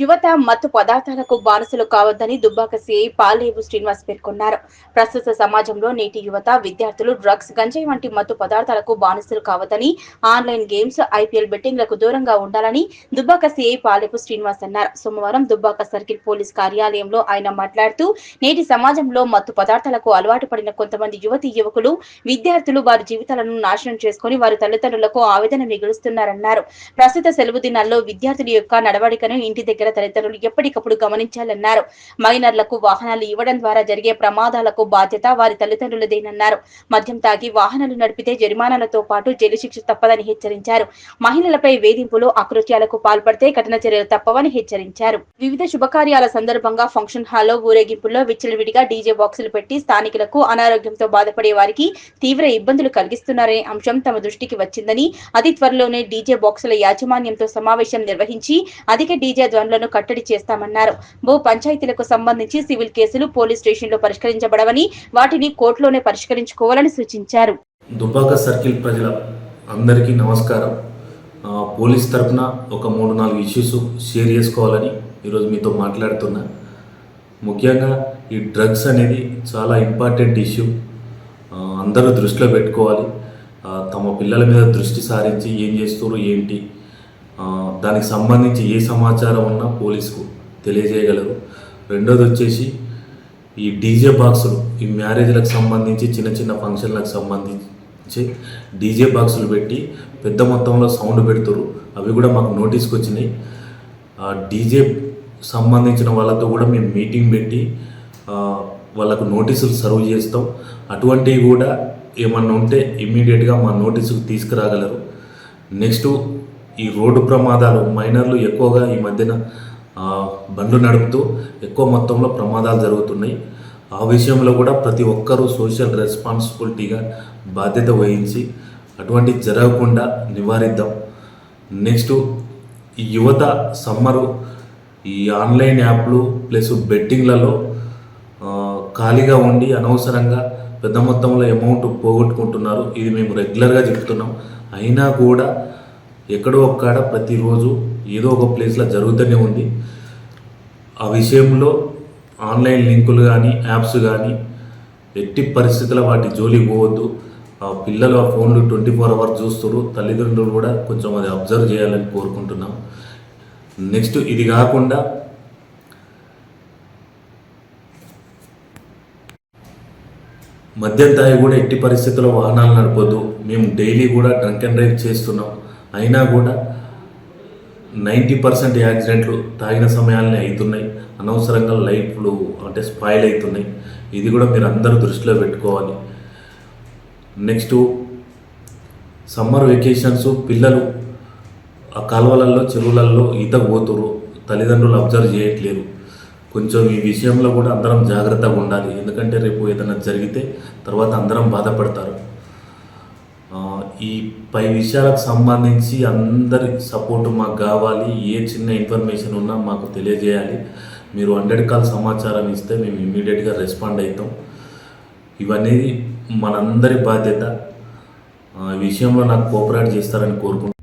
యువత మత్తు పదార్థాలకు బానిసలు కావద్దని దుబ్బాక సిఐ పాలేవు శ్రీనివాస్ పేర్కొన్నారు. ప్రస్తుత సమాజంలో నేటి యువత విద్యార్థులు డ్రగ్స్ గంజాయి వంటి మత్తు పదార్థాలకు బానిసలు కావద్దని ఆన్లైన్ గేమ్స్ ఐపీఎల్ బెట్టింగ్లకు దూరంగా ఉండాలని దుబ్బాక సిఐ పాలేపు శ్రీనివాస్ అన్నారు. సోమవారం దుబ్బాక సర్కిల్ పోలీస్ కార్యాలయంలో ఆయన మాట్లాడుతూ నేటి సమాజంలో మత్తు పదార్థాలకు అలవాటు పడిన కొంతమంది యువతి యువకులు విద్యార్థులు వారి జీవితాలను నాశనం చేసుకుని వారి తల్లిదండ్రులకు ఆవేదన మిగులుస్తున్నారన్నారు. ప్రస్తుత సెలవు దినాల్లో విద్యార్థుల యొక్క నడవడికను ఇంటి దగ్గర తల్లిదండ్రులు ఎప్పటికప్పుడు గమనించాలన్నారు. మైనర్లకు వాహనాలు ఇవ్వడం ద్వారా జరిగే ప్రమాదాలకు బాధ్యత వారి తల్లిదండ్రులదేనన్నారు. మద్యం తాగి వాహనాలు నడిపితే జరిమానాలతో పాటు జైలు శిక్ష తప్పదని హెచ్చరించారు. మహిళలపై వేధింపులు అకృత్యాలకు పాల్పడితే కఠిన చర్యలు తప్పవని హెచ్చరించారు. వివిధ శుభకార్యాల సందర్భంగా ఫంక్షన్ హాల్లో ఊరేగింపుల్లో విచ్చలవిడిగా డీజే బాక్సులు పెట్టి స్థానికులకు అనారోగ్యంతో బాధపడే వారికి తీవ్ర ఇబ్బందులు కలిగిస్తున్నారనే అంశం తమ దృష్టికి వచ్చిందని అతి త్వరలోనే డీజే బాక్సుల యాజమాన్యంతో సమావేశం నిర్వహించి అధిక డీజే ధ్వనులను కట్టడి చేస్తామన్నారు. భూ పంచాయతీలకు సంబంధించి సివిల్ కేసులు పోలీస్ స్టేషన్లో పరిష్కరించబడవని వాటిని కోర్టులోనే పరిష్కరించుకోవాలని సూచించారు. దుబ్బాక సర్కిల్ ప్రజల అందరికీ నమస్కారం. పోలీస్ తరఫున ఒక మూడు నాలుగు ఇష్యూస్ షేర్ చేసుకోవాలని ఈరోజు మీతో మాట్లాడుతున్నా. ముఖ్యంగా ఈ డ్రగ్స్ అనేది చాలా ఇంపార్టెంట్ ఇష్యూ. అందరూ దృష్టిలో పెట్టుకోవాలి. తమ పిల్లల మీద దృష్టి సారించి ఏం చేస్తారు ఏంటి దానికి సంబంధించి ఏ సమాచారం ఉన్నా పోలీసుకు తెలియజేయగలరు. రెండోది వచ్చేసి ఈ డీజే బాక్సులు ఈ మ్యారేజ్లకు సంబంధించి చిన్న చిన్న ఫంక్షన్లకు సంబంధించి డీజే బాక్సులు పెట్టి పెద్ద మొత్తంలో సౌండ్ పెడుతురు అవి కూడా మాకు నోటీస్కి వచ్చినాయి ఆ డీజే సంబంధించిన వాళ్ళతో కూడా మేము మీటింగ్ పెట్టి వాళ్ళకు నోటీసులు సర్వ్ చేస్తాం. అటువంటివి కూడా ఏమన్నా ఉంటే ఇమ్మీడియట్గా మా నోటీసుకు తీసుకురాగలరు. నెక్స్ట్ ఈ రోడ్డు ప్రమాదాలు మైనర్లు ఎక్కువగా ఈ మధ్యన బండ్లు నడుపుతూ ఎక్కువ మొత్తంలో ప్రమాదాలు జరుగుతున్నాయి. ఆ విషయంలో కూడా ప్రతి ఒక్కరూ సోషల్ రెస్పాన్సిబిలిటీగా బాధ్యత వహించి అటువంటి జరగకుండా నివారిద్దాం. నెక్స్ట్ ఈ యువత సమ్మరు ఈ ఆన్లైన్ యాప్లు ప్లస్ బెట్టింగ్లలో ఖాళీగా ఉండి అనవసరంగా పెద్ద మొత్తంలో అమౌంట్ పోగొట్టుకుంటున్నారు. ఇది మేము రెగ్యులర్గా చెప్తున్నాం. అయినా కూడా ఎక్కడో ఒక్కడ ప్రతిరోజు ఏదో ఒక ప్లేస్లో జరుగుతూనే ఉంది. ఆ విషయంలో ఆన్లైన్ లింకులు కానీ యాప్స్ కానీ ఎట్టి పరిస్థితుల్లో వాటి జోలికి పోవద్దు. ఆ పిల్లలు ఆ ఫోన్లు ట్వంటీ ఫోర్ అవర్స్ చూస్తారు తల్లిదండ్రులు కూడా కొంచెం అది అబ్జర్వ్ చేయాలని కోరుకుంటున్నాం. నెక్స్ట్ ఇది కాకుండా మద్యం తాగి కూడా ఎట్టి పరిస్థితుల్లో వాహనాలు నడపొద్దు. మేము డైలీ కూడా డ్రంక్ అండ్ డ్రైవ్ చేస్తున్నాం. అయినా కూడా నైంటీ పర్సెంట్ యాక్సిడెంట్లు తాగిన సమయాలనే అవుతున్నాయి. అనవసరంగా లైఫ్లు అంటే స్పాయిల్ అవుతున్నాయి. ఇది కూడా మీరు అందరూ దృష్టిలో పెట్టుకోవాలి. నెక్స్ట్ సమ్మర్ వెకేషన్స్ పిల్లలు ఆ కాలువలలో చెరువులలో ఈత పోతురు తల్లిదండ్రులు అబ్జర్వ్ చేయట్లేరు. కొంచెం ఈ విషయంలో కూడా అందరం జాగ్రత్తగా ఉండాలి. ఎందుకంటే రేపు ఏదైనా జరిగితే తర్వాత అందరం బాధపడతారు. ఈ పై విషయాలకు సంబంధించి అందరి సపోర్ట్ మాకు కావాలి. ఏ చిన్న ఇన్ఫర్మేషన్ ఉన్నా మాకు తెలియజేయాలి. మీరు హండ్రెడ్ కాల్ సమాచారం ఇస్తే మేము ఇమీడియట్గా రెస్పాండ్ అవుతాం. ఇవన్నీ మనందరి బాధ్యత. విషయంలో నాకు కోఆపరేట్ చేస్తారని కోరుకుంటున్నాను.